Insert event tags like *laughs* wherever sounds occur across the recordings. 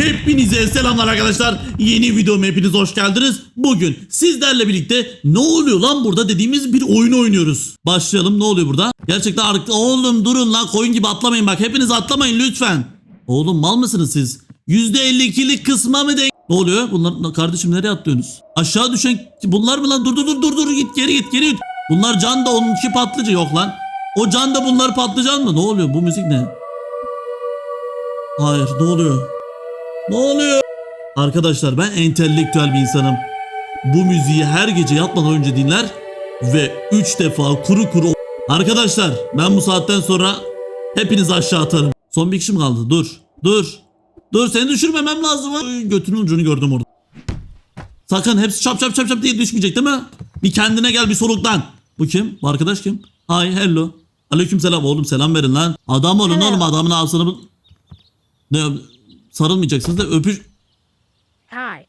Hepinize selamlar arkadaşlar. Yeni videoma hepiniz hoş geldiniz. Bugün sizlerle birlikte ne oluyor lan burada dediğimiz bir oyun oynuyoruz. Başlayalım ne oluyor burada? Gerçekten arka... Oğlum durun lan koyun gibi atlamayın bak. Hepiniz atlamayın lütfen. Oğlum mal mısınız siz? %52'lik kısma mı denk? Ne oluyor? Bunlar kardeşim nereye atlıyorsunuz? Aşağı düşen bunlar mı lan? Dur dur dur dur dur git geri git geri git. Bunlar can da onunki patlıcı yok lan. O can da bunlar patlıcan mı? Ne oluyor? Bu müzik ne? Hayır ne oluyor? Ne oluyor? Arkadaşlar ben entelektüel bir insanım. Bu müziği her gece yatmadan önce dinler ve 3 defa kuru kuru Arkadaşlar ben bu saatten sonra hepinizi aşağı atarım. Son bir kişi mi kaldı? Dur. Dur. Dur seni düşürmemem lazım. Ay, Götünün ucunu gördüm orada. Sakın hepsi çap çap çap çap diye düşmeyecek değil mi? Bir kendine gel bir soluklan. Bu kim? Bu arkadaş kim? Hi hello. Aleyküm selam oğlum selam verin lan. Adam olun oğlum adamın ağzını. Ne sarılmayacaksınız da öpüş... Hi.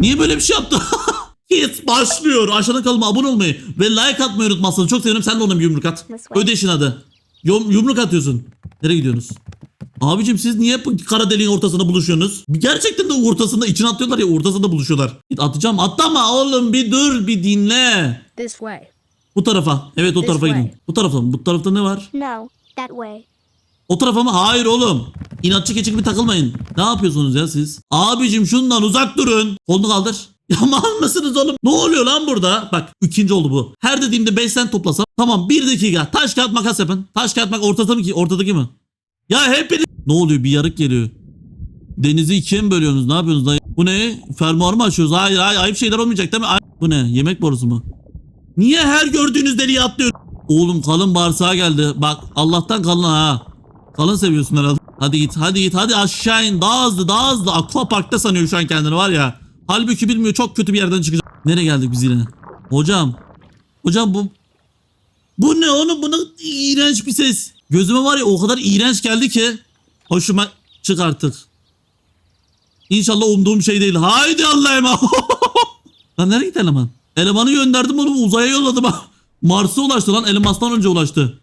Niye böyle bir şey yaptı? *laughs* Hit başlıyor. Aşağıda kalma abone olmayı ve like atmayı unutmazsanız çok sevinirim. Sen de ona bir yumruk at. Ödeşin adı. Yum, yumruk atıyorsun. Nereye gidiyorsunuz? Abicim siz niye bu kara deliğin ortasında buluşuyorsunuz? Gerçekten de ortasında içine atıyorlar ya ortasında buluşuyorlar. Git atacağım atlama oğlum bir dur bir dinle. This way. Bu tarafa. Evet o This tarafa way. gidin. Bu tarafta mı? Bu tarafta ne var? No, that way. O tarafa mı? Hayır oğlum. İnatçı keçik bir takılmayın. Ne yapıyorsunuz ya siz? Abicim şundan uzak durun. Kolunu kaldır. *laughs* Ya mal mısınız oğlum? Ne oluyor lan burada? Bak ikinci oldu bu. Her dediğimde 5 sen toplasam. Tamam bir dakika. Taş kağıt makas yapın. Taş kağıt makas ortada mı ki? Ortadaki mi? Ya hepiniz... Ne oluyor? Bir yarık geliyor. Denizi ikiye mi bölüyorsunuz? Ne yapıyorsunuz? Bu ne? Fermuar mı açıyoruz? Hayır hayır ayıp şeyler olmayacak değil mi? Ay- Bu ne? Yemek borusu mu? Niye her gördüğünüz deliğe atlıyor? Oğlum kalın bağırsağa geldi. Bak Allah'tan kalın ha. Kalın seviyorsun herhalde. Hadi git hadi git hadi aşağı in. Daha hızlı daha hızlı. Aqua sanıyor şu an kendini var ya. Halbuki bilmiyor çok kötü bir yerden çıkacak. Nereye geldik biz yine? Hocam. Hocam bu... Bu ne oğlum? Bu ne iğrenç bir ses. Gözüme var ya o kadar iğrenç geldi ki. Hoşuma çık artık. İnşallah umduğum şey değil. Haydi Allah'a emanet. *laughs* Lan nereye gitti eleman? Elemanı gönderdim onu uzaya yolladım. *laughs* Mars'a ulaştı lan. Elmas'tan önce ulaştı.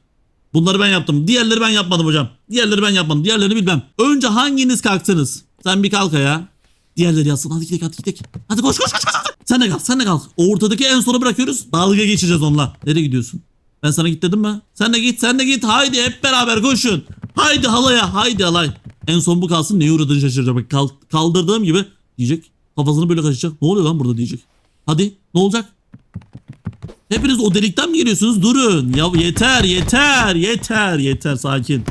Bunları ben yaptım. Diğerleri ben yapmadım hocam. Diğerleri ben yapmadım. Diğerlerini bilmem. Önce hanginiz kalktınız? Sen bir kalk ya. Diğerleri yatsın. Hadi gidelim hadi gidelim. Hadi koş koş koş koş. Sen de kalk sen de kalk. Ortadaki en sona bırakıyoruz. Dalga geçeceğiz onunla. Nereye gidiyorsun? Ben sana git dedim mi? Sen de git sen de git. Haydi hep beraber koşun. Haydi halaya haydi halay. En son bu kalsın neye uğradığını şaşıracak. Bak kal- kaldırdığım gibi diyecek. Kafasını böyle kaşıyacak. Ne oluyor lan burada diyecek. Hadi ne olacak? Hepiniz o delikten mi geliyorsunuz? Durun. Ya yeter yeter yeter yeter sakin.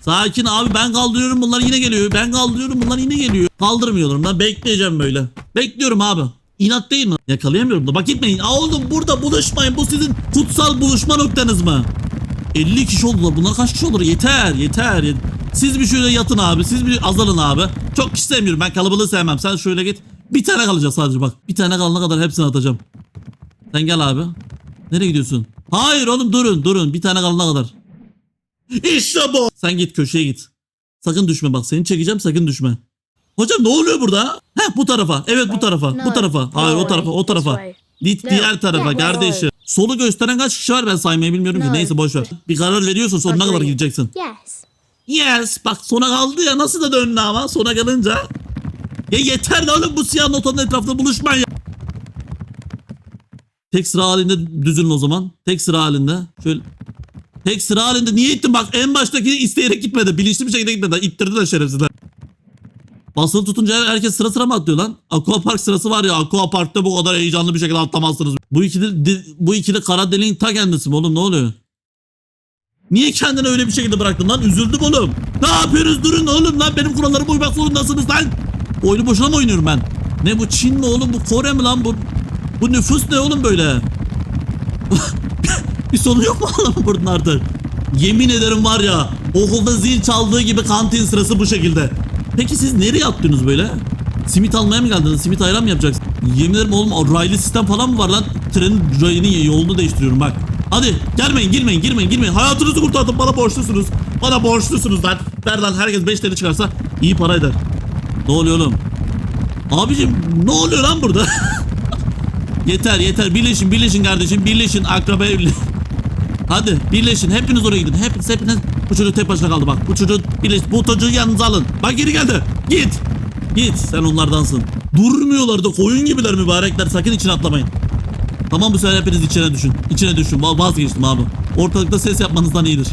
Sakin abi ben kaldırıyorum bunlar yine geliyor. Ben kaldırıyorum bunlar yine geliyor. Kaldırmıyorum lan bekleyeceğim böyle. Bekliyorum abi. İnat değil mi? Yakalayamıyorum da. Bak gitmeyin. Aa oğlum burada buluşmayın. Bu sizin kutsal buluşma noktanız mı? 50 kişi oldular. Bunlar kaç kişi olur? Yeter yeter. yet- Siz bir şöyle yatın abi. Siz bir azalın abi. Çok kişi sevmiyorum. Ben kalabalığı sevmem. Sen şöyle git. Bir tane kalacak sadece bak. Bir tane kalana kadar hepsini atacağım. Sen gel abi. Nereye gidiyorsun? Hayır oğlum durun durun. Bir tane kalana kadar. İşte bu. Sen git köşeye git. Sakın düşme bak seni çekeceğim sakın düşme. Hocam ne oluyor burada? Heh bu tarafa. Evet bu tarafa. Bu No. tarafa. Hayır o tarafa o tarafa. Git No. diğer tarafa Yeah, kardeşim. Solu gösteren kaç kişi var ben saymayı bilmiyorum ki. No. Neyse boş ver. Bir karar veriyorsun sonuna kadar gideceksin. Yes. Yes bak sona kaldı ya nasıl da döndü ama sona kalınca. Ya yeter de oğlum bu siyah notanın etrafında buluşmayın ya. Tek sıra halinde düzülün o zaman. Tek sıra halinde. Şöyle. Tek sıra halinde niye ittin bak en baştaki isteyerek gitmedi. Bilinçli bir şekilde gitmedi. İttirdi de şerefsizler. Basılı tutunca her- herkes sıra sıra mı atlıyor lan? Aqua Park sırası var ya. Aqua Park'ta bu kadar heyecanlı bir şekilde atlamazsınız. Bu ikili, bu ikili kara deliğin ta kendisi mi oğlum ne oluyor? Niye kendini öyle bir şekilde bıraktın lan? Üzüldüm oğlum. Ne yapıyorsunuz? Durun oğlum lan. Benim kurallarıma uymak zorundasınız lan. Oyunu boşuna mı oynuyorum ben? Ne bu Çin mi oğlum? Bu Kore mi lan? Bu, bu nüfus ne oğlum böyle? *laughs* bir sonu yok mu oğlum buradan artık? Yemin ederim var ya okulda zil çaldığı gibi kantin sırası bu şekilde. Peki siz nereye attınız böyle? Simit almaya mı geldiniz? Simit ayran mı yapacaksın? Yemin ederim oğlum raylı sistem falan mı var lan? Trenin rayını yolunu değiştiriyorum bak. Hadi gelmeyin girmeyin girmeyin girmeyin. Hayatınızı kurtardım bana borçlusunuz. Bana borçlusunuz lan. Ver lan herkes 5 TL çıkarsa iyi para eder. Ne oluyor oğlum? Abicim ne oluyor lan burada? *laughs* yeter yeter birleşin birleşin kardeşim birleşin akraba evli. Hadi birleşin hepiniz oraya gidin. Hepiniz hepiniz bu çocuk tek başına kaldı bak. Bu çocuğu birleş bu çocuğu yanınıza alın. Bak geri geldi. Git. Git sen onlardansın. Durmuyorlar da koyun gibiler mübarekler sakın içine atlamayın. Tamam bu sefer hepiniz içine düşün. İçine düşün. Va- Vazgeçtim abi. Ortalıkta ses yapmanızdan iyidir.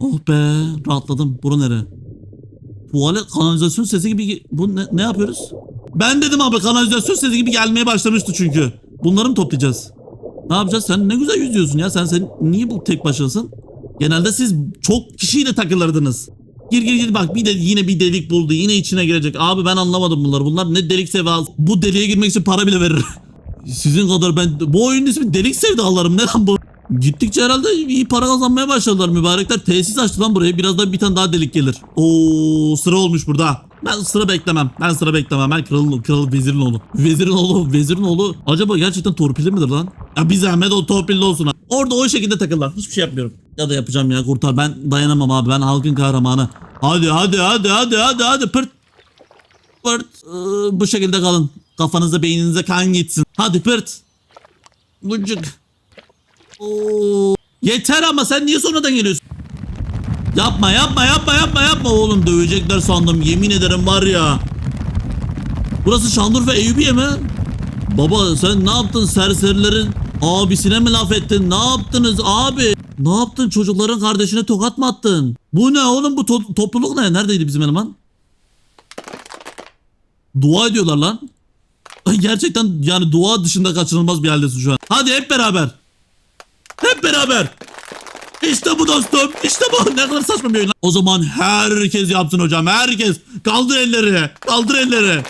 Oh be rahatladım. Bura nere? Tuvalet kanalizasyon sesi gibi. Bu ne, ne yapıyoruz? Ben dedim abi kanalizasyon sesi gibi gelmeye başlamıştı çünkü. Bunları mı toplayacağız? Ne yapacağız? Sen ne güzel yüzüyorsun ya. Sen sen niye bu tek başınasın? Genelde siz çok kişiyle takılırdınız. Gir gir gir bak bir de yine bir delik buldu. Yine içine girecek. Abi ben anlamadım bunları. Bunlar ne delik sevdası. Bu deliğe girmek için para bile verir. *laughs* Sizin kadar ben bu oyunun ismi delik sevdalarım. Ne lan bu? Gittikçe herhalde iyi para kazanmaya başladılar mübarekler. Tesis açtı lan buraya. Birazdan bir tane daha delik gelir. Oo sıra olmuş burada. Ben sıra beklemem. Ben sıra beklemem. Ben kralın, kral vezirin oğlu. Vezirin oğlu, vezirin oğlu. Acaba gerçekten torpilli midir lan? Ya bir zahmet o torpilli olsun. ha. Orada o şekilde takıl lan. Hiçbir şey yapmıyorum. Ya da yapacağım ya kurtar. Ben dayanamam abi. Ben halkın kahramanı. Hadi hadi hadi hadi hadi hadi pırt. Pırt. Ee, bu şekilde kalın. Kafanıza beyninize kan gitsin. Hadi pırt. Bucuk. Oo. Yeter ama sen niye sonradan geliyorsun? Yapma yapma yapma yapma yapma oğlum dövecekler sandım yemin ederim var ya. Burası Şanlıurfa Eyüpiye mi? Baba sen ne yaptın serserilerin abisine mi laf ettin? Ne yaptınız abi? Ne yaptın çocukların kardeşine tokat mı attın? Bu ne oğlum bu to- topluluk ne? Neredeydi bizim eleman? Dua ediyorlar lan. Gerçekten yani dua dışında kaçınılmaz bir haldesin şu an. Hadi hep beraber. Hep beraber. İşte bu dostum. İşte bu. Ne kadar saçma bir oyun lan. O zaman herkes yapsın hocam. Herkes. Kaldır elleri. Kaldır elleri.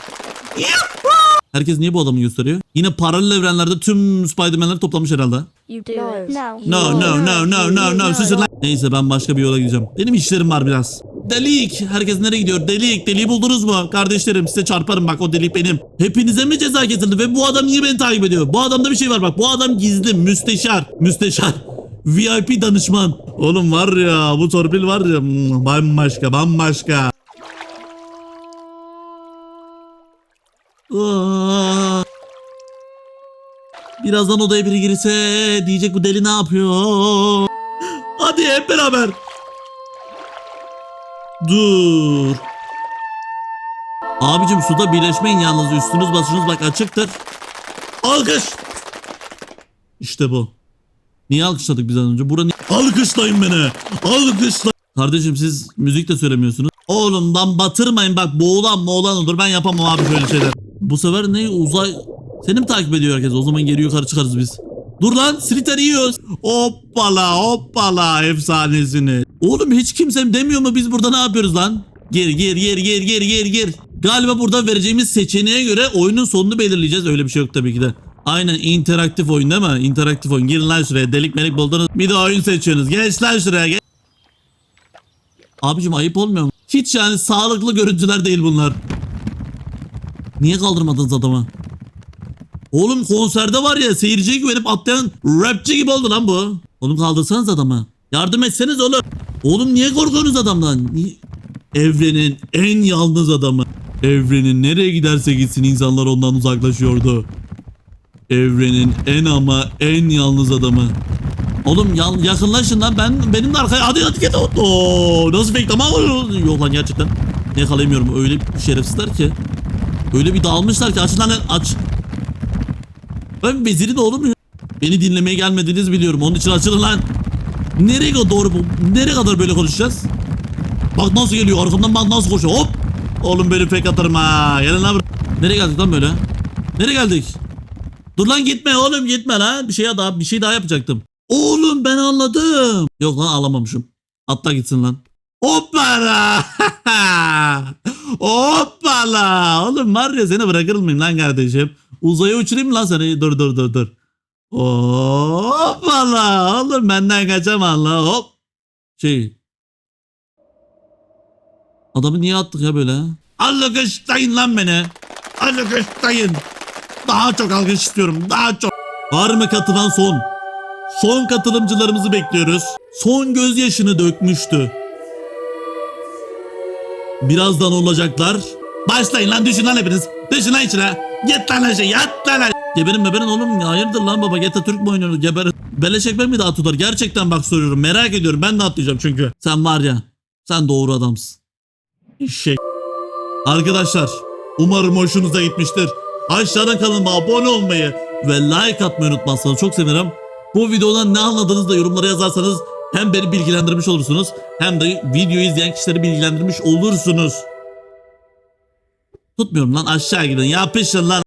Herkes niye bu adamı gösteriyor? Yine paralel evrenlerde tüm Spider-Man'leri toplamış herhalde. No no no no no no susun lan. Neyse ben başka bir yola gideceğim. Benim işlerim var biraz. Delik. Herkes nereye gidiyor? Delik. Deliği buldunuz mu? Kardeşlerim size çarparım bak o delik benim. Hepinize mi ceza kesildi ve bu adam niye beni takip ediyor? Bu adamda bir şey var bak. Bu adam gizli. Müsteşar. Müsteşar. VIP danışman. Oğlum var ya bu torpil var ya bambaşka bambaşka. Aa. Birazdan odaya biri girse diyecek bu deli ne yapıyor? Hadi hep beraber. Dur. Abicim suda birleşmeyin yalnız üstünüz başınız bak açıktır. Alkış. İşte bu. Niye alkışladık biz az önce? Bura Alkışlayın beni. Alkışla. Kardeşim siz müzik de söylemiyorsunuz. Oğlum lan batırmayın bak boğulan boğulan olur ben yapamam abi böyle şeyler. Bu sefer ne uzay seni mi takip ediyor herkes? O zaman geri yukarı çıkarız biz. Dur lan Slither yiyoruz. Hoppala hoppala efsanesini. Oğlum hiç kimse demiyor mu biz burada ne yapıyoruz lan? Gir gir gir gir gir gir gir. Galiba burada vereceğimiz seçeneğe göre oyunun sonunu belirleyeceğiz. Öyle bir şey yok tabii ki de. Aynen interaktif oyun değil mi? İnteraktif oyun. Girin lan şuraya. Delik melik buldunuz. Bir de oyun seçiyorsunuz. Geç lan şuraya. Geç. Abicim ayıp olmuyor mu? Hiç yani sağlıklı görüntüler değil bunlar. Niye kaldırmadınız adamı? Oğlum konserde var ya seyirciye güvenip atlayan rapçi gibi oldu lan bu. Oğlum kaldırsanız adamı. Yardım etseniz oğlum. Oğlum niye korkuyorsunuz adamdan? Evrenin en yalnız adamı. Evrenin nereye giderse gitsin insanlar ondan uzaklaşıyordu. Evrenin en ama en yalnız adamı. Oğlum yan, yakınlaşın lan ben benim de arkaya hadi hadi git. Oo, nasıl tamam Yok lan gerçekten. Yakalayamıyorum öyle şerefsizler ki. Öyle bir dağılmışlar ki aç lan aç. Ben vezirin oğlu muyum? Beni dinlemeye gelmediğinizi biliyorum. Onun için açılın lan. Nereye kadar doğru bu? Nereye kadar böyle konuşacağız? Bak nasıl geliyor arkamdan bak nasıl koşuyor. Hop. Oğlum benim fake atarım ha. Gelin lan. Nereye geldik lan böyle? Nereye geldik? Dur lan gitme oğlum gitme lan. Bir şey daha bir şey daha yapacaktım. Oğlum ben anladım. Yok lan alamamışım. Atla gitsin lan. Hoppala. *laughs* Hoppala. Oğlum var ya seni bırakır mıyım lan kardeşim? Uzaya uçurayım lan seni. Dur dur dur dur. Hoppala. Oğlum benden kaçamam lan. Hop. Şey. Adamı niye attık ya böyle? Alkışlayın lan beni. Alkışlayın. Daha çok alkış istiyorum. Daha çok. Var mı katılan son? Son katılımcılarımızı bekliyoruz. Son gözyaşını dökmüştü. Birazdan olacaklar. Başlayın lan düşün lan hepiniz. Düşün lan içine. Git lan aşağı yat lan aşağı. Geberin beberin oğlum hayırdır lan baba Geta Türk mü oynuyoruz geberin. Beleş ekmek mi daha tutar gerçekten bak soruyorum merak ediyorum ben de atlayacağım çünkü. Sen var ya sen doğru adamsın. Şey. Arkadaşlar umarım hoşunuza gitmiştir. Aşağıdan kanalıma abone olmayı ve like atmayı unutmazsanız çok sevinirim. Bu videodan ne anladığınızı da yorumlara yazarsanız hem beni bilgilendirmiş olursunuz hem de videoyu izleyen kişileri bilgilendirmiş olursunuz. Tutmuyorum lan aşağı gidin yapışın lan.